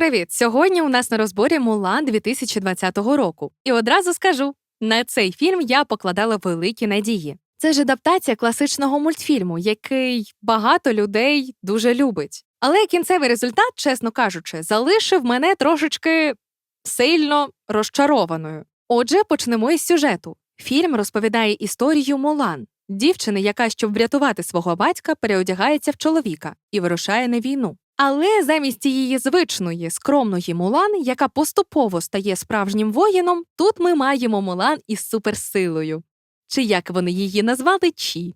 Привіт! Сьогодні у нас на розборі Мулан 2020 року. І одразу скажу: на цей фільм я покладала великі надії. Це ж адаптація класичного мультфільму, який багато людей дуже любить. Але кінцевий результат, чесно кажучи, залишив мене трошечки сильно розчарованою. Отже, почнемо із сюжету. Фільм розповідає історію Мулан, дівчини, яка, щоб врятувати свого батька, переодягається в чоловіка і вирушає на війну. Але замість її звичної скромної Мулан, яка поступово стає справжнім воїном, тут ми маємо Мулан із суперсилою. Чи як вони її назвали, Чі.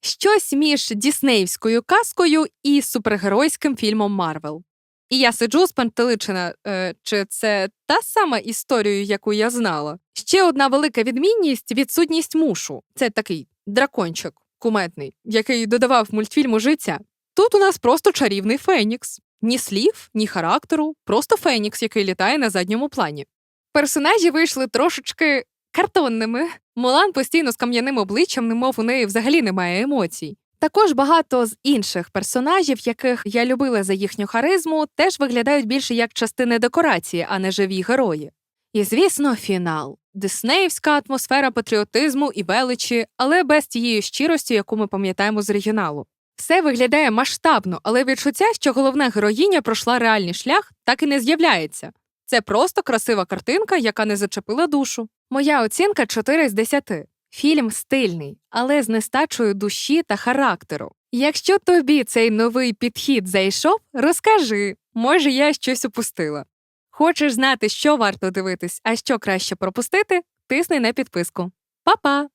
Щось між діснеївською казкою і супергеройським фільмом Марвел. І я сиджу спантеличена, е, чи це та сама історія, яку я знала. Ще одна велика відмінність відсутність мушу. Це такий дракончик куметний, який додавав мультфільму життя. Тут у нас просто чарівний Фенікс. Ні слів, ні характеру, просто Фенікс, який літає на задньому плані. Персонажі вийшли трошечки картонними. Мулан постійно з кам'яним обличчям, немов у неї взагалі немає емоцій. Також багато з інших персонажів, яких я любила за їхню харизму, теж виглядають більше як частини декорації, а не живі герої. І, звісно, фінал диснеївська атмосфера патріотизму і величі, але без тієї щирості, яку ми пам'ятаємо з оригіналу. Все виглядає масштабно, але відчуття, що головна героїня пройшла реальний шлях, так і не з'являється. Це просто красива картинка, яка не зачепила душу. Моя оцінка 4 з 10. Фільм стильний, але з нестачою душі та характеру. Якщо тобі цей новий підхід зайшов, розкажи, може, я щось упустила. Хочеш знати, що варто дивитись, а що краще пропустити? Тисни на підписку. Па-па!